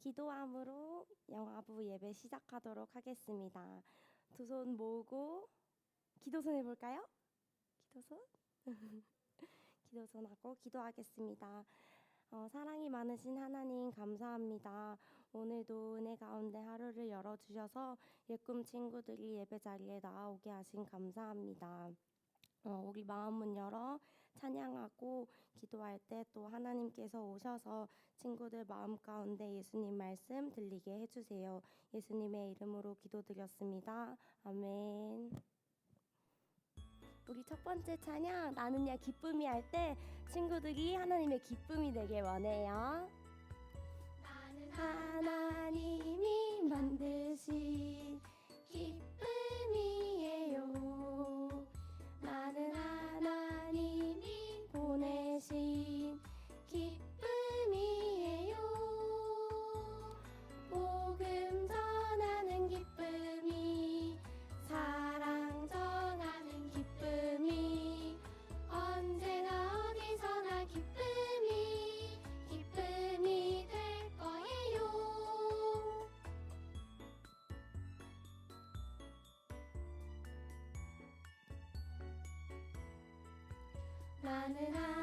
기도함으로 영화부 예배 시작하도록 하겠습니다. 두 손 모으고 기도손 해볼까요? 기도손? 기도손하고 기도하겠습니다. 어, 사랑이 많으신 하나님 감사합니다. 오늘도 은혜 가운데 하루를 열어주셔서 예꿈 친구들이 예배 자리에 나오게 하신 감사합니다. 어, 우리 마음문 열어 찬양하고 기도할 때 또 하나님께서 오셔서 친구들 마음 가운데 예수님 말씀 들리게 해주세요. 예수님의 이름으로 기도드렸습니다. 아멘. 우리 첫 번째 찬양 나는야 기쁨이 할 때 친구들이 하나님의 기쁨이 되길 원해요. 하나님이 만드신 기쁨이에요. 나는 보내신 기쁨이에요. 복음 전하는 기쁨이 사랑 전하는 기쁨이 언제나 어디서나 기쁨이 기쁨이 될 거예요. 나는 하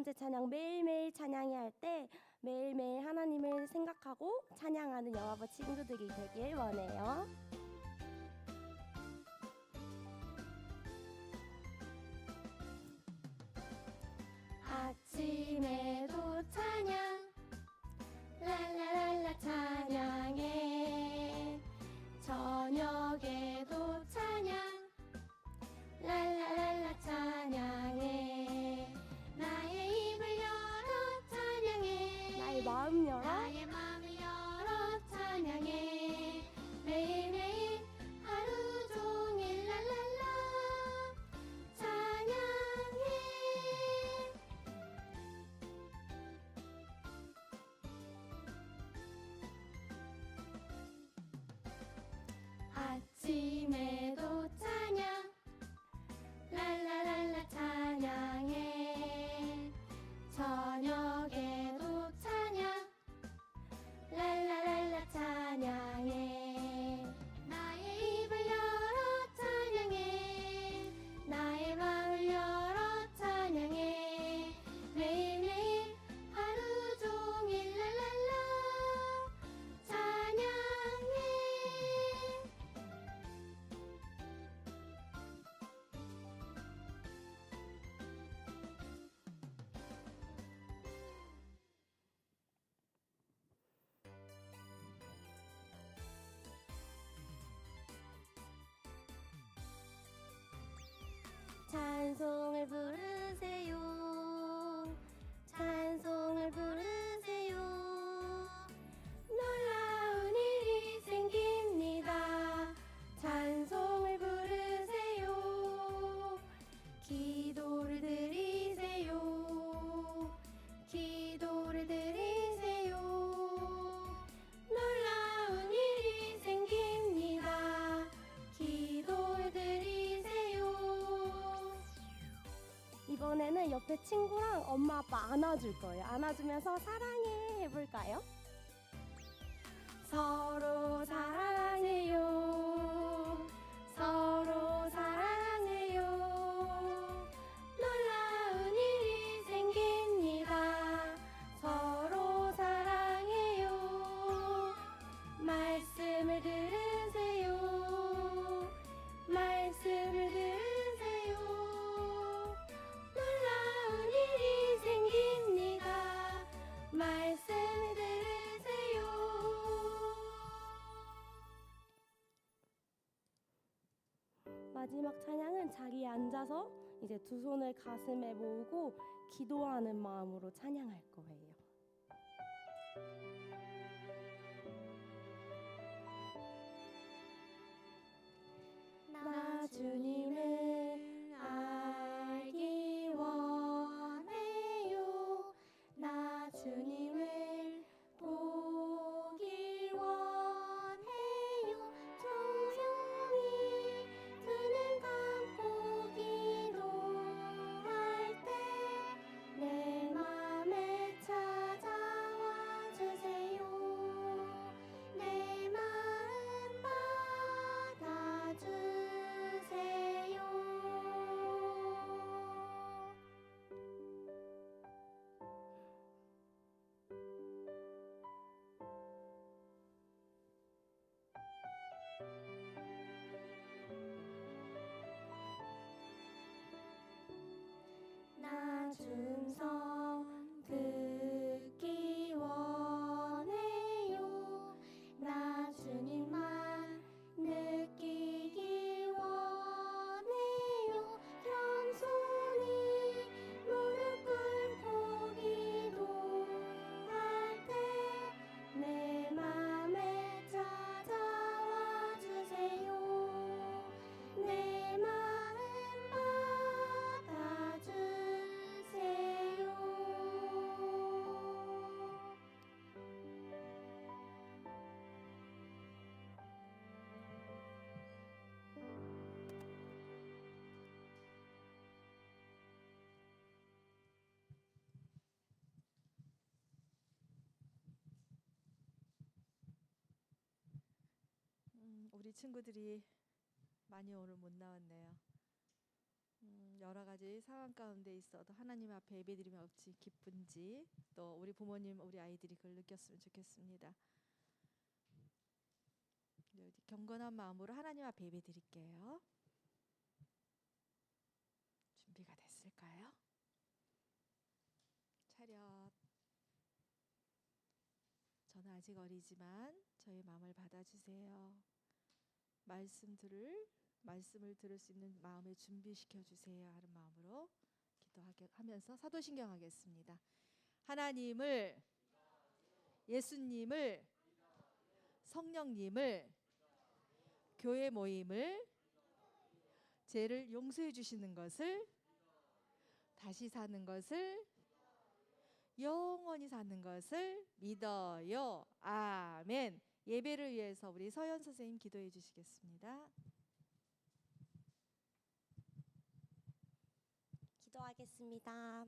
번째 찬양 매일매일 찬양이 할 때 매일매일 하나님을 생각하고 찬양하는 영화부 친구들이 되길 원해요. 아침에도 찬양 친구랑 엄마 아빠 안아줄 거예요. 안아주면서 사랑해 이제 두 손을 가슴에 모으고 기도하는 마음으로 찬양할 우리 친구들이 많이 오늘 못 나왔네요. 음, 여러 가지 상황 가운데 있어도 하나님 앞에 예배드리면 어찌 기쁜지 또 우리 부모님, 우리 아이들이 그걸 느꼈으면 좋겠습니다. 네, 경건한 마음으로 하나님 앞에 예배드릴게요. 준비가 됐을까요? 차렷. 저는 아직 어리지만 저의 마음을 받아주세요. 말씀 들을 말씀을 들을 수 있는 마음을 준비시켜 주세요 하는 마음으로 기도하게 하면서 사도신경 하겠습니다. 하나님을 예수님을 성령님을 교회 모임을 죄를 용서해 주시는 것을 다시 사는 것을 영원히 사는 것을 믿어요. 아멘. 예배를 위해서 우리 서현 선생님 기도해 주시겠습니다. 기도하겠습니다.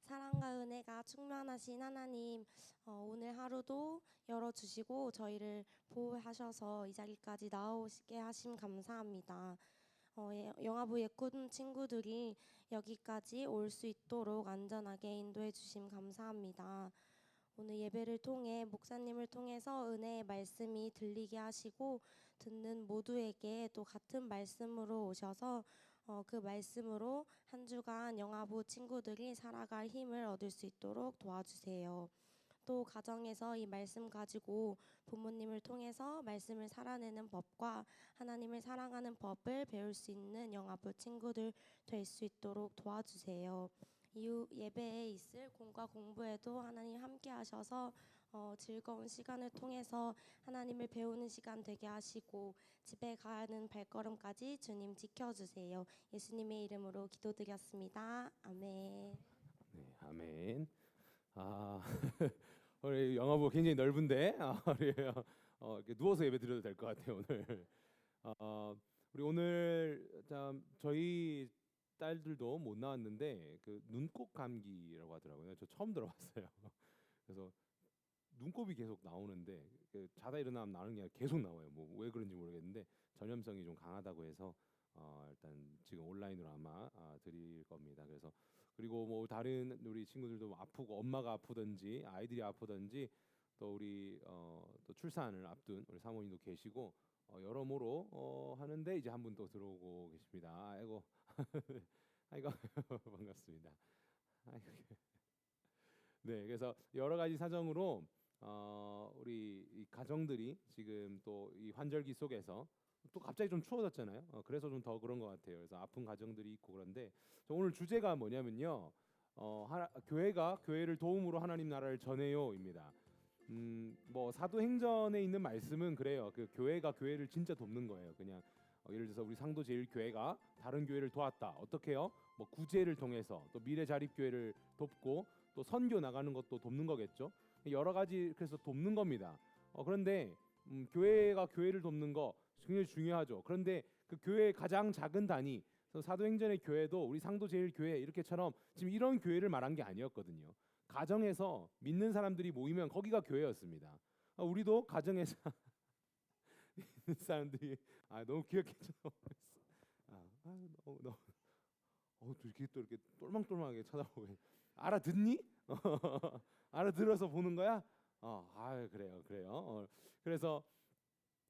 사랑과 은혜가 충만하신 하나님, 어, 오늘 하루도 열어주시고 저희를 보호하셔서 이 자리까지 나오시게 하심 감사합니다. 어, 예, 영화부 예꾼 친구들이 여기까지 올 수 있도록 안전하게 인도해 주심 감사합니다. 오늘 예배를 통해 목사님을 통해서 은혜의 말씀이 들리게 하시고 듣는 모두에게 또 같은 말씀으로 오셔서 어, 그 말씀으로 한 주간 영화부 친구들이 살아갈 힘을 얻을 수 있도록 도와주세요. 또 가정에서 이 말씀 가지고 부모님을 통해서 말씀을 살아내는 법과 하나님을 사랑하는 법을 배울 수 있는 영화부 친구들 될 수 있도록 도와주세요. 이후 예배에 있을 공과 공부에도 하나님 함께 하셔서 어, 즐거운 시간을 통해서 하나님을 배우는 시간 되게 하시고 집에 가는 발걸음까지 주님 지켜주세요. 예수님의 이름으로 기도드렸습니다. 아멘. 네, 아멘. 아, 우리 영화부 굉장히 넓은데 아, 우리 어, 이렇게 누워서 예배 드려도 될 것 같아요 오늘. 어, 우리 오늘 참 저희 딸들도 못 나왔는데 그 눈곱 감기라고 하더라고요. 저 처음 들어봤어요. 그래서 눈곱이 계속 나오는데 그 자다 일어나면 나는 게 계속 나와요. 뭐 왜 그런지 모르겠는데 전염성이 좀 강하다고 해서 어, 일단 지금 온라인으로 아마 아, 드릴 겁니다. 그래서 그리고 뭐 다른 우리 친구들도 뭐 아프고 엄마가 아프든지 아이들이 아프든지 또 우리 어, 또 출산을 앞둔 우리 사모님도 계시고 어, 여러모로 어, 하는데 이제 한 분 또 들어오고 계십니다. 아이고 아이고 반갑습니다. 아이고. 네, 그래서 여러 가지 사정으로 어, 우리 이 가정들이 지금 또 이 환절기 속에서 또 갑자기 좀 추워졌잖아요. 어, 그래서 좀 더 그런 것 같아요. 그래서 아픈 가정들이 있고 그런데 저 오늘 주제가 뭐냐면요. 어, 하나, 교회가 교회를 도움으로 하나님 나라를 전해요입니다. 음, 뭐 사도행전에 있는 말씀은 그래요. 그 교회가 교회를 진짜 돕는 거예요. 그냥 어, 예를 들어서 우리 상도 제일 교회가 다른 교회를 도왔다. 어떻게요? 뭐 구제를 통해서 또 미래 자립 교회를 돕고 또 선교 나가는 것도 돕는 거겠죠. 여러 가지 그래서 돕는 겁니다. 어, 그런데 음, 교회가 교회를 돕는 거 굉장히 중요하죠. 그런데 그 교회의 가장 작은 단위 사도행전의 교회도 우리 상도 제일 교회 이렇게처럼 지금 이런 교회를 말한 게 아니었거든요. 가정에서 믿는 사람들이 모이면 거기가 교회였습니다. 아, 우리도 가정에서 사람들이 아 너무 있어. 아, 아 너무 너무 어, 또 이렇게 또 이렇게 똘망똘망하게 쳐다보고 있- 알아듣니? 알아들어서 보는 거야? 어, 아 그래요, 그래요. 어, 그래서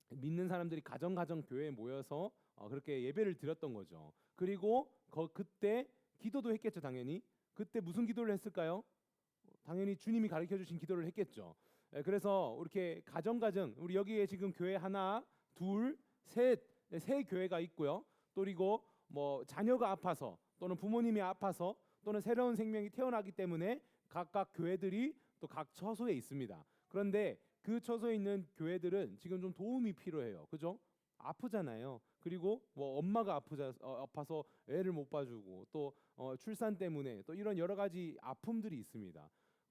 믿는 사람들이 가정 가정 교회에 모여서 어, 그렇게 예배를 드렸던 거죠. 그리고 거, 그때 기도도 했겠죠, 당연히. 그때 무슨 기도를 했을까요? 당연히 주님이 가르쳐 주신 기도를 했겠죠. 예, 그래서 이렇게 가정 가정 우리 여기에 지금 교회 하나, 둘, 셋, 네, 세 교회가 있고요. 또 그리고 뭐 자녀가 아파서 또는 부모님이 아파서 또는 새로운 생명이 태어나기 때문에 각각 교회들이 또 각 처소에 있습니다. 그런데 그 처소에 있는 교회들은 지금 좀 도움이 필요해요. 그죠? 아프잖아요. 그리고 뭐 엄마가 아프자 어, 아파서 애를 못 봐주고 또 어, 출산 때문에 또 이런 여러 가지 아픔들이 있습니다.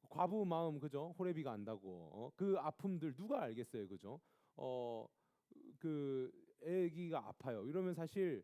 과부 마음 그죠? 호래비가 안다고 어? 그 아픔들 누가 알겠어요, 그죠? 어 그 애기가 아파요. 이러면 사실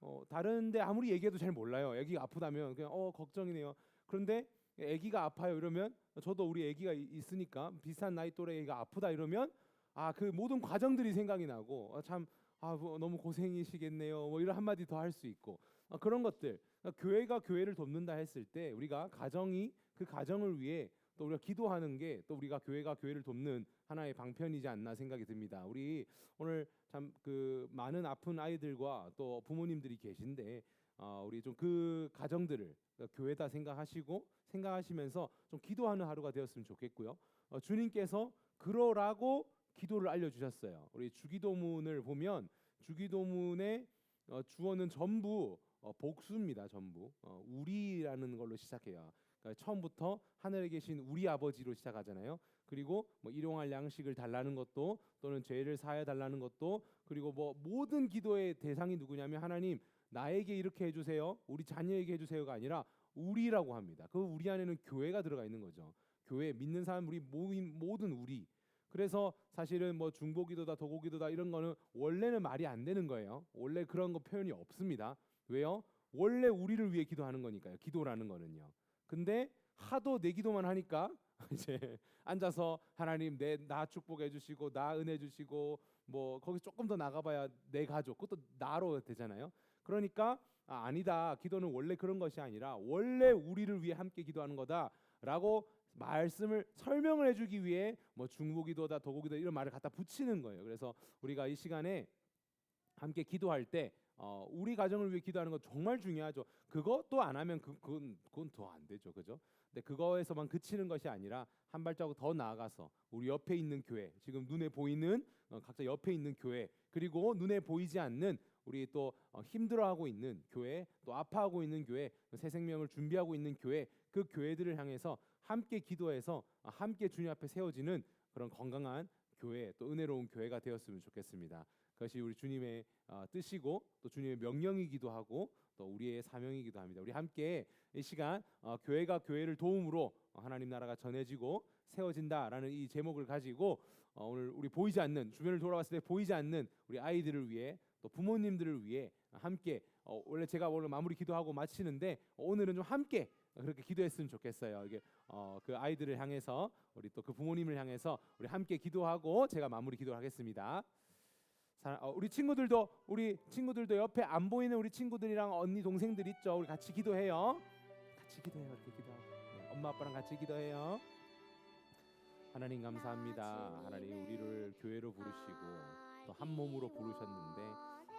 어 다른데 아무리 얘기해도 잘 몰라요. 애기가 아프다면 그냥 어 걱정이네요. 그런데 애기가 아파요 이러면 저도 우리 애기가 이- 있으니까 비슷한 나이 또래 애기가 아프다 이러면 아 그 모든 과정들이 생각이 나고 어, 참 아, 뭐 너무 고생이시겠네요. 뭐 이런 한마디 더 할 수 있고 어, 그런 것들 그러니까 교회가 교회를 돕는다 했을 때 우리가 가정이 그 가정을 위해 또 우리가 기도하는 게 또 우리가 교회가 교회를 돕는 하나의 방편이지 않나 생각이 듭니다. 우리 오늘 참 그 많은 아픈 아이들과 또 부모님들이 계신데 어, 우리 좀 그 가정들을 그러니까 교회다 생각하시고 생각하시면서 좀 기도하는 하루가 되었으면 좋겠고요. 어, 주님께서 그러라고 기도를 알려주셨어요. 우리 주기도문을 보면 주기도문의 어, 주어는 전부 어, 복수입니다. 전부 어, 우리라는 걸로 시작해요. 그러니까 처음부터 하늘에 계신 우리 아버지로 시작하잖아요. 그리고 뭐 일용할 양식을 달라는 것도 또는 죄를 사해 달라는 것도 그리고 뭐 모든 기도의 대상이 누구냐면 하나님 나에게 이렇게 해주세요. 우리 자녀에게 해주세요가 아니라 우리라고 합니다. 그 우리 안에는 교회가 들어가 있는 거죠. 교회 믿는 사람 우리 모인 모든 우리. 그래서 사실은 뭐 중보기도다 도고기도다 이런 거는 원래는 말이 안 되는 거예요. 원래 그런 거 표현이 없습니다. 왜요? 원래 우리를 위해 기도하는 거니까요. 기도라는 거는요. 근데 하도 내 기도만 하니까 이제 앉아서 하나님 내 나 축복해 주시고 나 은혜 주시고 뭐 거기 조금 더 나가봐야 내 가족 그것도 나로 되잖아요. 그러니까 아, 아니다. 기도는 원래 그런 것이 아니라 원래 우리를 위해 함께 기도하는 거다라고 말씀을 설명을 해주기 위해 뭐 중보기도다 도고기도 이런 말을 갖다 붙이는 거예요. 그래서 우리가 이 시간에 함께 기도할 때 어, 우리 가정을 위해 기도하는 건 정말 중요하죠. 그것도 안 하면 그, 그건 그건 더 안 되죠, 그죠? 근데 그거에서만 그치는 것이 아니라 한 발자국 더 나아가서 우리 옆에 있는 교회, 지금 눈에 보이는 어, 각자 옆에 있는 교회, 그리고 눈에 보이지 않는 우리 또 어, 힘들어하고 있는 교회, 또 아파하고 있는 교회, 새 생명을 준비하고 있는 교회, 그 교회들을 향해서 함께 기도해서 어, 함께 주님 앞에 세워지는 그런 건강한 교회, 또 은혜로운 교회가 되었으면 좋겠습니다. 그것이 우리 주님의 어, 뜻이고 또 주님의 명령이기도 하고 또 우리의 사명이기도 합니다. 우리 함께 이 시간 어, 교회가 교회를 도움으로 어, 하나님 나라가 전해지고 세워진다라는 이 제목을 가지고 어, 오늘 우리 보이지 않는 주변을 돌아봤을 때 보이지 않는 우리 아이들을 위해 또 부모님들을 위해 함께 어, 원래 제가 오늘 마무리 기도하고 마치는데 오늘은 좀 함께 그렇게 기도했으면 좋겠어요. 이게 어, 그 아이들을 향해서 우리 또 그 부모님을 향해서 우리 함께 기도하고 제가 마무리 기도하겠습니다. 사- 어, 우리 친구들도 우리 친구들도 옆에 안 보이는 우리 친구들이랑 언니 동생들 있죠. 우리 같이 기도해요. 같이 기도해요. 이렇게 기도하고 네, 엄마 아빠랑 같이 기도해요. 하나님 감사합니다. 하나님 우리를 교회로 부르시고 또 한 몸으로 부르셨는데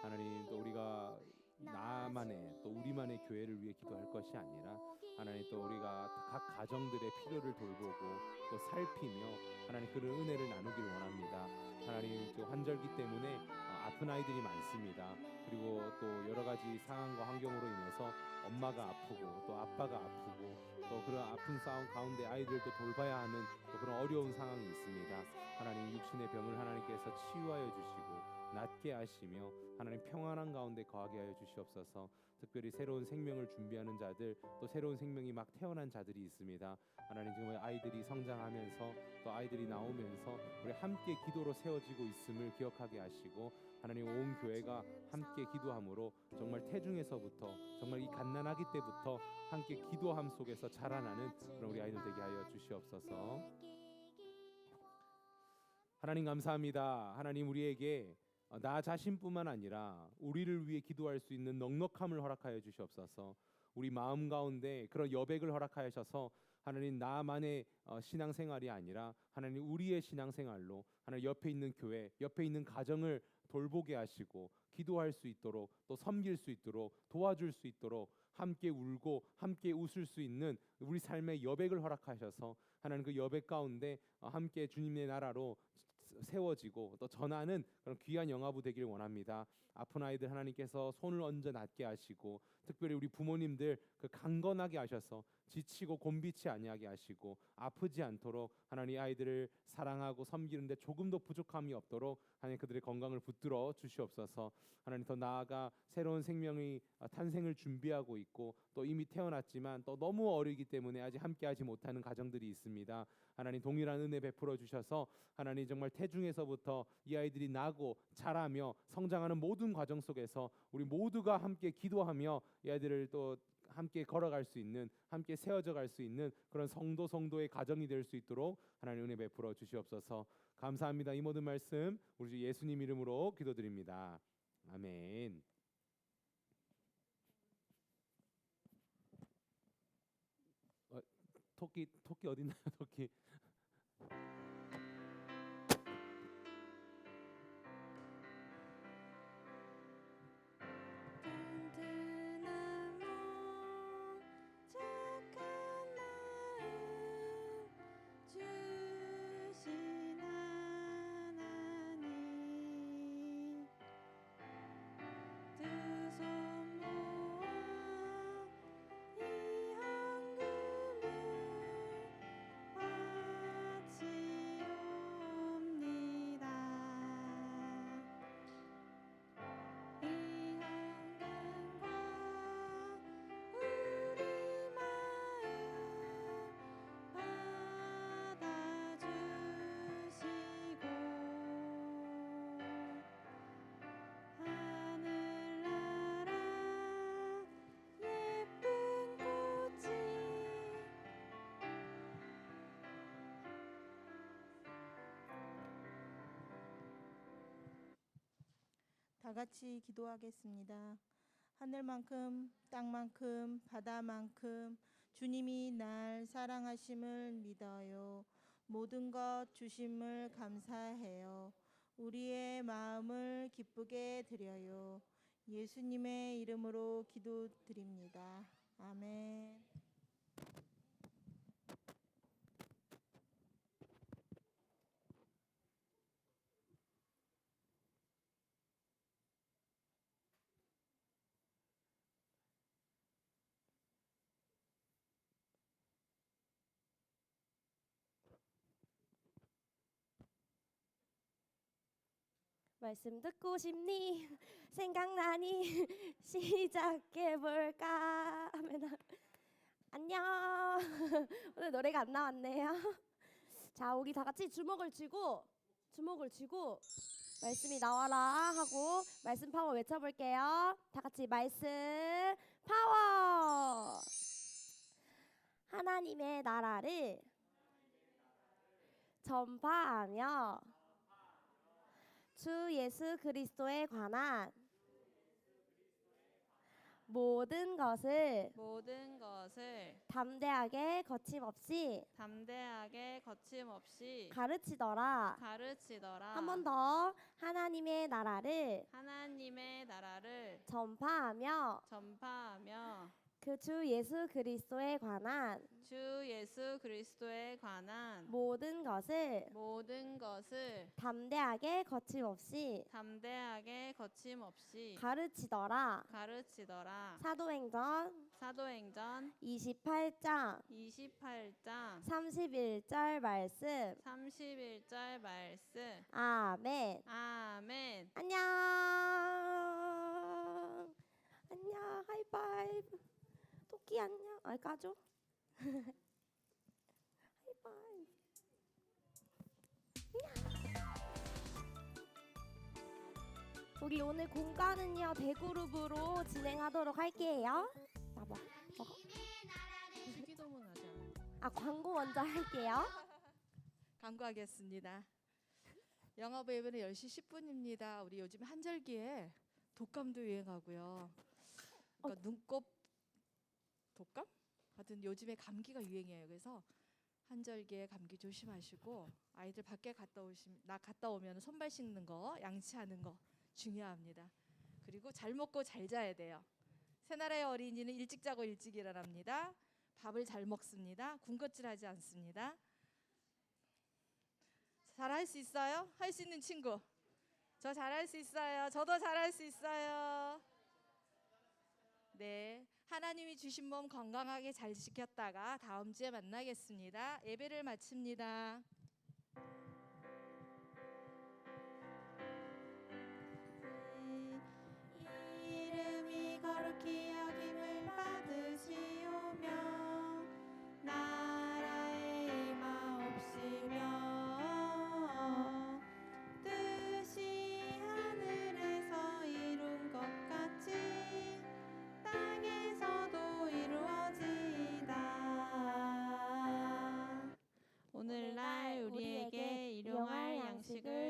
하나님 또 우리가 나만의 또 우리만의 교회를 위해 기도할 것이 아니라 하나님 또 우리가 각 가정들의 필요를 돌보고 또 살피며 하나님 그런 은혜를 나누길 원합니다. 하나님 그 환절기 때문에 어, 아픈 아이들이 많습니다. 그리고 또 여러 가지 상황과 환경으로 인해서 엄마가 아프고 또 아빠가 아프고 또 그런 아픈 싸움 가운데 아이들도 돌봐야 하는 또 그런 어려운 상황이 있습니다. 하나님 육신의 병을 하나님께서 치유하여 주시고 낫게 하시며 하나님 평안한 가운데 거하게 하여 주시옵소서. 특별히 새로운 생명을 준비하는 자들 또 새로운 생명이 막 태어난 자들이 있습니다. 하나님 지금 아이들이 성장하면서 또 아이들이 나오면서 우리 함께 기도로 세워지고 있음을 기억하게 하시고 하나님 온 교회가 함께 기도함으로 정말 태중에서부터 정말 이 갓난아기 때부터 함께 기도함 속에서 자라나는 그런 우리 아이들 되게 하여 주시옵소서. 하나님 감사합니다. 하나님 우리에게 어, 나 자신뿐만 아니라 우리를 위해 기도할 수 있는 넉넉함을 허락하여 주시옵소서. 우리 마음 가운데 그런 여백을 허락하셔서 하나님 나만의 어, 신앙생활이 아니라 하나님 우리의 신앙생활로 하나님 옆에 있는 교회, 옆에 있는 가정을 돌보게 하시고 기도할 수 있도록 또 섬길 수 있도록 도와줄 수 있도록 함께 울고 함께 웃을 수 있는 우리 삶의 여백을 허락하셔서 하나님 그 여백 가운데 어, 함께 주님의 나라로 세워지고 또 전하는 그런 귀한 영화부 되기를 원합니다. 아픈 아이들 하나님께서 손을 얹어 낫게 하시고 특별히 우리 부모님들 그 강건하게 하셔서 지치고 곤비치 아니하게 하시고 아프지 않도록 하나님 아이들을 사랑하고 섬기는데 조금도 부족함이 없도록 하나님 그들의 건강을 붙들어 주시옵소서. 하나님 더 나아가 새로운 생명이 아, 탄생을 준비하고 있고 또 이미 태어났지만 또 너무 어리기 때문에 아직 함께하지 못하는 가정들이 있습니다. 하나님 동일한 은혜 베풀어 주셔서 하나님 정말 태중에서부터 이 아이들이 나고 자라며 성장하는 모든 과정 속에서 우리 모두가 함께 기도하며 이 아이들을 또 함께 걸어갈 수 있는 함께 세워져 갈 수 있는 그런 성도 성도의 가정이 될 수 있도록 하나님 은혜 베풀어 주시옵소서. 감사합니다. 이 모든 말씀 우리 주 예수님 이름으로 기도드립니다. 아멘. 어, 토끼 토끼 어디 있나요? 토끼. 다 같이 기도하겠습니다. 하늘만큼 땅만큼 바다만큼 주님이 날 사랑하심을 믿어요. 모든 것 주심을 감사해요. 우리의 마음을 기쁘게 드려요. 예수님의 이름으로 기도드립니다. 아멘. 말씀 듣고 싶니? 생각나니? 시작해 볼까? 하면 안녕. 오늘 노래가 안 나왔네요. 자, 우리 다 같이 주먹을 쥐고 주먹을 쥐고 말씀이 나와라 하고 말씀 파워 외쳐볼게요. 다 같이 말씀 파워. 하나님의 나라를 전파하며 주 예수 그리스도에 관한 모든 것을 모든 것을 담대하게 거침없이 담대하게 거침없이 가르치더라. 가르치더라. 한 번 더 하나님의 나라를 하나님의 나라를 전파하며 전파하며 그 주 예수 그리스도에 관한 주 예수 그리스도에 관한 모든 것을 모든 것을 담대하게 거침없이 담대하게 거침없이 가르치더라. 가르치더라. 사도행전 사도행전 28장 28장 31절 말씀. 31절 말씀. 아멘. 아멘. 안녕. 안녕. 하이파이브. 토끼 안녕. 아, 까줘. 하이파이브. 안녕. 우리 오늘 공과는요 대그룹으로 진행하도록 할게요. 나 뭐? 먹어? 주기도문 하자. 아 광고 먼저 할게요. 광고하겠습니다. 영업 예배는 10시 10분입니다. 우리 요즘 한절기에 독감도 유행하고요. 그러니까 눈곱 독감? 하여튼 요즘에 감기가 유행이에요. 그래서 한절기에 감기 조심하시고 아이들 밖에 갔다 오시면 나 갔다 오면 손발 씻는 거, 양치하는 거 중요합니다. 그리고 잘 먹고 잘 자야 돼요. 새나라의 어린이는 일찍 자고 일찍 일어납니다. 밥을 잘 먹습니다. 군것질하지 않습니다. 잘 할 수 있어요? 할 수 있는 친구. 저 잘할 수 있어요. 저도 잘할 수 있어요. 네. 하나님이 주신 몸 건강하게 잘 지켰다가 다음 주에 만나겠습니다. 예배를 마칩니다.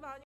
많이